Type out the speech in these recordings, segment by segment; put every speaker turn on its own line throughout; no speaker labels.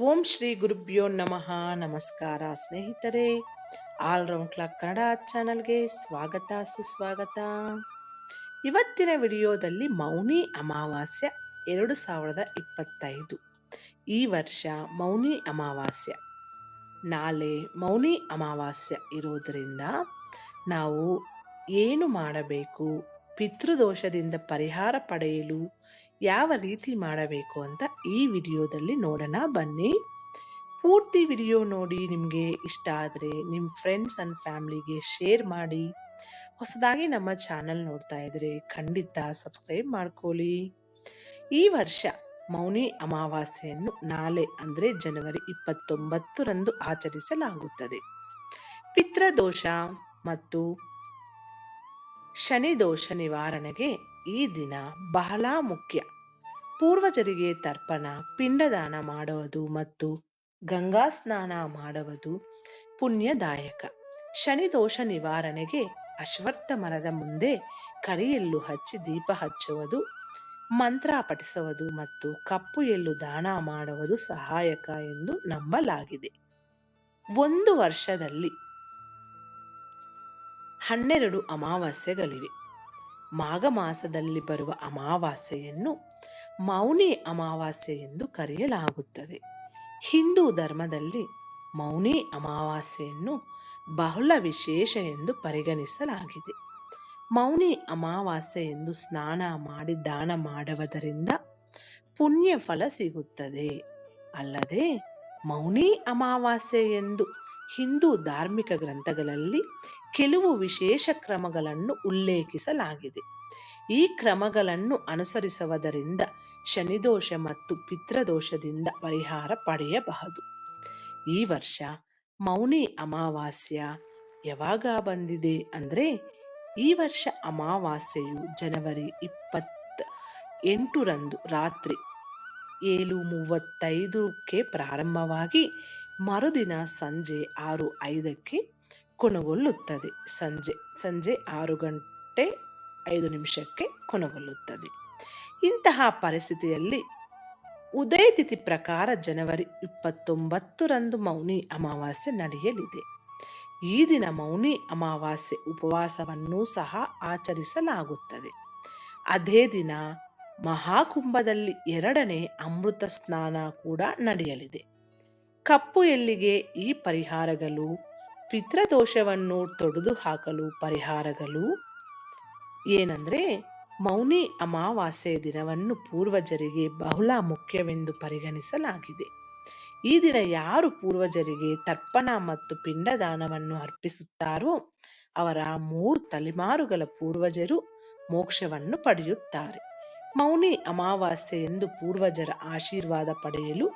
ಓಂ ಶ್ರೀ ಗುರುಭ್ಯೋ ನಮಃ. ನಮಸ್ಕಾರ ಸ್ನೇಹಿತರೆ. ಆಲ್ರೌಂಡ್ ಕ್ಲಾಕ್ ಕನ್ನಡ ಚಾನಲ್ಗೆ ಸ್ವಾಗತ, ಸುಸ್ವಾಗತ. ಇವತ್ತಿನ ವಿಡಿಯೋದಲ್ಲಿ ಮೌನಿ ಅಮಾವಾಸ್ಯ ಎರಡು ಸಾವಿರದ ಇಪ್ಪತ್ತೈದು. ಈ ವರ್ಷ ಮೌನಿ ಅಮಾವಾಸ್ಯ. ನಾಳೆ ಮೌನಿ ಅಮಾವಾಸ್ಯ ಇರೋದರಿಂದ ನಾವು ಏನು ಮಾಡಬೇಕು? ಪಿತೃದೋಷದಿಂದ ಪರಿಹಾರ ಪಡೆಯಲು ಯಾವ ರೀತಿ ಮಾಡಬೇಕು ಅಂತ ಈ ವಿಡಿಯೋದಲ್ಲಿ ನೋಡೋಣ. ಬನ್ನಿ. ಪೂರ್ತಿ ವಿಡಿಯೋ ನೋಡಿ ನಿಮಗೆ ಇಷ್ಟ ಆದರೆ ನಿಮ್ಮ ಫ್ರೆಂಡ್ಸ್ ಆ್ಯಂಡ್ ಫ್ಯಾಮ್ಲಿಗೆ ಶೇರ್ ಮಾಡಿ. ಹೊಸದಾಗಿ ನಮ್ಮ ಚಾನಲ್ ನೋಡ್ತಾ ಇದ್ರೆ ಖಂಡಿತ ಸಬ್ಸ್ಕ್ರೈಬ್ ಮಾಡ್ಕೊಳ್ಳಿ. ಈ ವರ್ಷ ಮೌನಿ ಅಮಾವಾಸ್ಯೆಯನ್ನು ನಾಳೆ ಅಂದರೆ ಜನವರಿ ಇಪ್ಪತ್ತೊಂಬತ್ತರಂದು ಆಚರಿಸಲಾಗುತ್ತದೆ. ಪಿತೃದೋಷ ಮತ್ತು ಶನಿ ದೋಷ ನಿವಾರಣೆಗೆ ಈ ದಿನ ಬಹಳ ಮುಖ್ಯ. ಪೂರ್ವಜರಿಗೆ ತರ್ಪಣ, ಪಿಂಡದಾನ ಮಾಡುವುದು ಮತ್ತು ಗಂಗಾ ಸ್ನಾನ ಮಾಡುವುದು ಪುಣ್ಯದಾಯಕ. ಶನಿ ದೋಷ ನಿವಾರಣೆಗೆ ಅಶ್ವತ್ಥ ಮರದ ಮುಂದೆ ಕರಿಯಲ್ಲು ಹಚ್ಚಿ ದೀಪ ಹಚ್ಚುವುದು, ಮಂತ್ರ ಪಠಿಸುವುದು ಮತ್ತು ಕಪ್ಪು ಎಲ್ಲು ದಾನ ಮಾಡುವುದು ಸಹಾಯಕ ಎಂದು ನಂಬಲಾಗಿದೆ. ಒಂದು ವರ್ಷದಲ್ಲಿ ಹನ್ನೆರಡು ಅಮಾವಾಸ್ಯೆಗಳಿವೆ. ಮಾಘ ಮಾಸದಲ್ಲಿ ಬರುವ ಅಮಾವಾಸ್ಯೆಯನ್ನು ಮೌನಿ ಅಮಾವಾಸ್ಯೆ ಎಂದು ಕರೆಯಲಾಗುತ್ತದೆ. ಹಿಂದೂ ಧರ್ಮದಲ್ಲಿ ಮೌನಿ ಅಮಾವಾಸ್ಯೆಯನ್ನು ಬಹಳ ವಿಶೇಷ ಎಂದು ಪರಿಗಣಿಸಲಾಗಿದೆ. ಮೌನಿ ಅಮಾವಾಸ್ಯೆ ಎಂದು ಸ್ನಾನ ಮಾಡಿ ದಾನ ಮಾಡುವುದರಿಂದ ಪುಣ್ಯ ಫಲ ಸಿಗುತ್ತದೆ. ಅಲ್ಲದೆ ಮೌನಿ ಅಮಾವಾಸ್ಯೆ ಎಂದು ಹಿಂದೂ ಧಾರ್ಮಿಕ ಗ್ರಂಥಗಳಲ್ಲಿ ಕೆಲವು ವಿಶೇಷ ಕ್ರಮಗಳನ್ನು ಉಲ್ಲೇಖಿಸಲಾಗಿದೆ. ಈ ಕ್ರಮಗಳನ್ನು ಅನುಸರಿಸುವುದರಿಂದ ಶನಿದೋಷ ಮತ್ತು ಪಿತೃದೋಷದಿಂದ ಪರಿಹಾರ ಪಡೆಯಬಹುದು. ಈ ವರ್ಷ ಮೌನಿ ಅಮಾವಾಸ್ಯ ಯಾವಾಗ ಬಂದಿದೆ ಅಂದರೆ ಈ ವರ್ಷ ಅಮಾವಾಸ್ಯೆಯು ಜನವರಿ ಇಪ್ಪತ್ತ ಎಂಟರಂದು ರಾತ್ರಿ ಏಳು ಮೂವತ್ತೈದಕ್ಕೆ ಪ್ರಾರಂಭವಾಗಿ ಮರುದಿನ ಸಂಜೆ ಆರು ಐದಕ್ಕೆ ಕೊನೆಗೊಳ್ಳುತ್ತದೆ. ಸಂಜೆ ಸಂಜೆ ಆರು ಗಂಟೆ ಐದು ನಿಮಿಷಕ್ಕೆ ಕೊನೆಗೊಳ್ಳುತ್ತದೆ. ಇಂತಹ ಪರಿಸ್ಥಿತಿಯಲ್ಲಿ ಉದಯ ತಿಥಿ ಪ್ರಕಾರ ಜನವರಿ ಇಪ್ಪತ್ತೊಂಬತ್ತರಂದು ಮೌನಿ ಅಮಾವಾಸ್ಯೆ ನಡೆಯಲಿದೆ. ಈ ದಿನ ಮೌನಿ ಅಮಾವಾಸ್ಯೆ ಉಪವಾಸವನ್ನು ಸಹ ಆಚರಿಸಲಾಗುತ್ತದೆ. ಅದೇ ದಿನ ಮಹಾಕುಂಭದಲ್ಲಿ ಎರಡನೇ ಅಮೃತ ಸ್ನಾನ ಕೂಡ ನಡೆಯಲಿದೆ. ಕಪ್ಪು ಎಲ್ಲಿಗೆ? ಈ ಪರಿಹಾರಗಳು. ಪಿತೃದೋಷವನ್ನು ತೊಡೆದು ಹಾಕಲು ಪರಿಹಾರಗಳು. ಏನಂದ್ರೆ, ಮೌನಿ ಅಮಾವಾಸ್ಯೆ ದಿನವನ್ನು ಪೂರ್ವಜರಿಗೆ ಬಹಳ ಮುಖ್ಯವೆಂದು ಪರಿಗಣಿಸಲಾಗಿದೆ. ಈ ದಿನ ಯಾರು ಪೂರ್ವಜರಿಗೆ ತರ್ಪಣ ಮತ್ತು ಪಿಂಡದಾನವನ್ನು ಅರ್ಪಿಸುತ್ತಾರೋ, ಅವರ ಮೂರು ತಲೆಮಾರುಗಳ ಪೂರ್ವಜರು ಮೋಕ್ಷವನ್ನು ಪಡೆಯುತ್ತಾರೆ. ಮೌನಿ ಅಮಾವಾಸ್ಯೆ ಎಂದು ಪೂರ್ವಜರ ಆಶೀರ್ವಾದ ಪಡೆಯಲು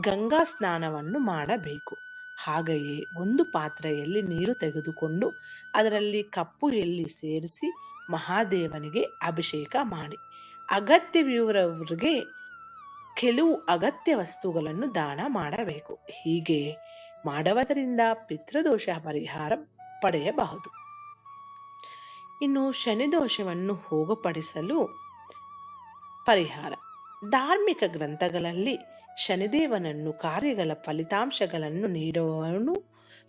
ಗಂಗಾ ಸ್ನಾನವನ್ನು ಮಾಡಬೇಕು. ಹಾಗೆಯೇ ಒಂದು ಪಾತ್ರೆಯಲ್ಲಿ ನೀರು ತೆಗೆದುಕೊಂಡು ಅದರಲ್ಲಿ ಕಪ್ಪು ಎಲ್ಲಿ ಸೇರಿಸಿ ಮಹಾದೇವನಿಗೆ ಅಭಿಷೇಕ ಮಾಡಿ. ಅಗತ್ಯವಿರುವವರಿಗೆ ಕೆಲವು ಅಗತ್ಯ ವಸ್ತುಗಳನ್ನು ದಾನ ಮಾಡಬೇಕು. ಹೀಗೆ ಮಾಡುವುದರಿಂದ ಪಿತೃದೋಷ ಪರಿಹಾರ ಪಡೆಯಬಹುದು. ಇನ್ನು ಶನಿದೋಷವನ್ನು ಹೋಗಪಡಿಸಲು ಪರಿಹಾರ. ಧಾರ್ಮಿಕ ಗ್ರಂಥಗಳಲ್ಲಿ ಶನಿದೇವನನ್ನು ಕಾರ್ಯಗಳ ಫಲಿತಾಂಶಗಳನ್ನು ನೀಡುವವನು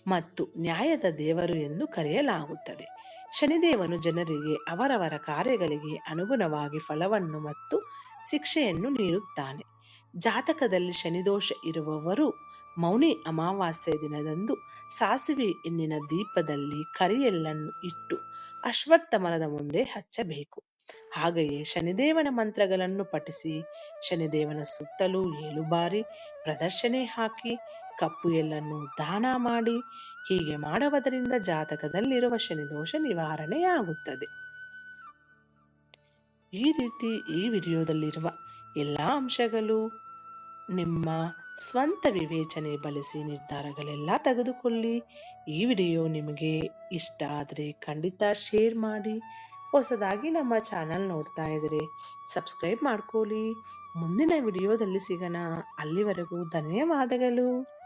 ಮತ್ತು ನ್ಯಾಯದ ದೇವರು ಎಂದು ಕರೆಯಲಾಗುತ್ತದೆ. ಶನಿದೇವನು ಜನರಿಗೆ ಅವರವರ ಕಾರ್ಯಗಳಿಗೆ ಅನುಗುಣವಾಗಿ ಫಲವನ್ನು ಮತ್ತು ಶಿಕ್ಷೆಯನ್ನು ನೀಡುತ್ತಾನೆ. ಜಾತಕದಲ್ಲಿ ಶನಿದೋಷ ಇರುವವರು ಮೌನಿ ಅಮಾವಾಸ್ಯೆ ದಿನದಂದು ಸಾಸಿವೆ ಎಣ್ಣಿನ ದೀಪದಲ್ಲಿ ಕರಿಯೆಲ್ಲನ್ನು ಇಟ್ಟು ಅಶ್ವತ್ಥ ಮರದ ಮುಂದೆ ಹಚ್ಚಬೇಕು. ಹಾಗೆಯೇ ಶನಿದೇವನ ಮಂತ್ರಗಳನ್ನು ಪಠಿಸಿ, ಶನಿದೇವನ ಸುತ್ತಲೂ ಏಳು ಬಾರಿ ಪ್ರದರ್ಶನೆ ಹಾಕಿ, ಕಪ್ಪು ಎಲ್ಲನ್ನು ದಾನ ಮಾಡಿ, ಹೀಗೆ ಮಾಡುವುದರಿಂದ ಜಾತಕದಲ್ಲಿರುವ ಶನಿದೋಷ ನಿವಾರಣೆಯಾಗುತ್ತದೆ. ಈ ರೀತಿ ಈ ವಿಡಿಯೋದಲ್ಲಿರುವ ಎಲ್ಲ ಅಂಶಗಳು ನಿಮ್ಮ ಸ್ವಂತ ವಿವೇಚನೆ ಬಳಸಿ ನಿರ್ಧಾರಗಳೆಲ್ಲ ತೆಗೆದುಕೊಳ್ಳಿ. ಈ ವಿಡಿಯೋ ನಿಮಗೆ ಇಷ್ಟ ಆದರೆ ಖಂಡಿತ ಶೇರ್ ಮಾಡಿ ಹೊಸದಾಗಿ ನಮ್ಮ ಚಾನಲ್ ನೋಡ್ತಾ ಇದ್ರೆ ಸಬ್ಸ್ಕ್ರೈಬ್ ಮಾಡ್ಕೊಳ್ಳಿ. ಮುಂದಿನ ವಿಡಿಯೋದಲ್ಲಿ ಸಿಗೋಣ. ಅಲ್ಲಿವರೆಗೂ ಧನ್ಯವಾದಗಳು.